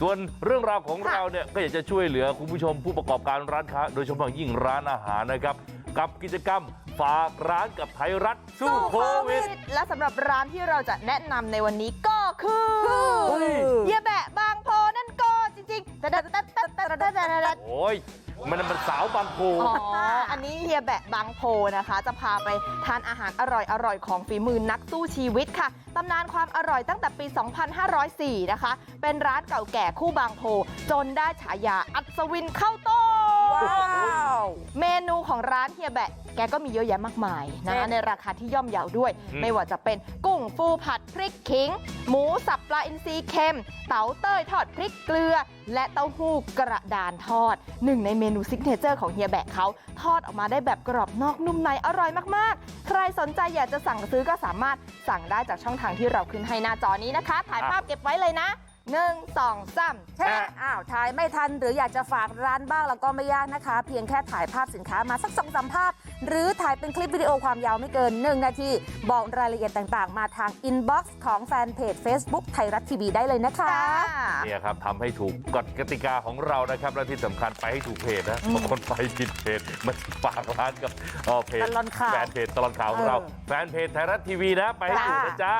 ส่วนเรื่องราวของค่ะเราเนี่ยก็อยากจะช่วยเหลือคุณผู้ชมผู้ประกอบการร้านค้าโดยเฉพาะยิ่งร้านอาหารนะครับกับกิจกรรมฝากร้านกับไทยรัฐสู้โควิด และสำหรับร้านที่เราจะแนะนำในวันนี้ก็คือเฮ้ยเฮียแบะบางโพนั่นก็จริงๆแต่แต่แต่แต่แต่แต่แต่โอ้ย มันมันสาวบางโพอ๋อ อันนี้เฮียแบะบางโพนะคะ จะพาไปทานอาหารอร่อยๆของฝีมือนักสู้ชีวิตค่ะตำนานความอร่อยตั้งแต่ปี 2504 นะคะ เป็นร้านเก่าแก่คู่บางโพ จนได้ฉายาอัศวินข้าวต้มว้าวเมนู ของร้านเฮียแบะแกก็มีเยอะแยะมากมายนะเช่นในราคาที่ย่อมเยาด้วยอืมไม่ว่าจะเป็นกุ้งฟูผัดพริกขิง หมูสับปลาอินทรีเค็ม เต๋าเต้ยทอดพริกเกลือ และเต้าหู้กระดานทอดหนึ่งในเมนูซิกเนเจอร์ของเฮียแบะเขาทอดออกมาได้แบบกรอบนอกนุ่มในอร่อยมากๆ ใครสนใจอยากจะสั่งซื้อก็สามารถสั่งได้จากช่องทางที่เราขึ้นให้หน้าจอนี้นะคะ ถ่ายภาพเก็บไว้เลยนะ หนึ่งสองสามแช่อ้าวถ่ายไม่ทันหรืออยากจะฝากร้านบ้างแล้วก็ไม่ยากนะคะ เพียงแค่ถ่ายภาพสินค้ามาสักสองสามภาพ หรือถ่ายเป็นคลิปวิดีโอความยาวไม่เกิน 1 นาที บอกรายละเอียดต่างๆ มาทางอินบ็อกซ์ของแฟนเพจ Facebook ไทยรัฐทีวีได้เลยนะคะเนี่ยครับทำให้ถูกกฎกติกาของเรานะครับ และที่สำคัญไปให้ถูกเพจนะบางคนไปผิดเพจมันฝากร้านกับเอ่อเพจตลอดข่าวแฟนเพจตลอดข่าวของเราเออแฟนเพจไทยรัฐทีวีนะไปให้ถูกนะจ๊ะ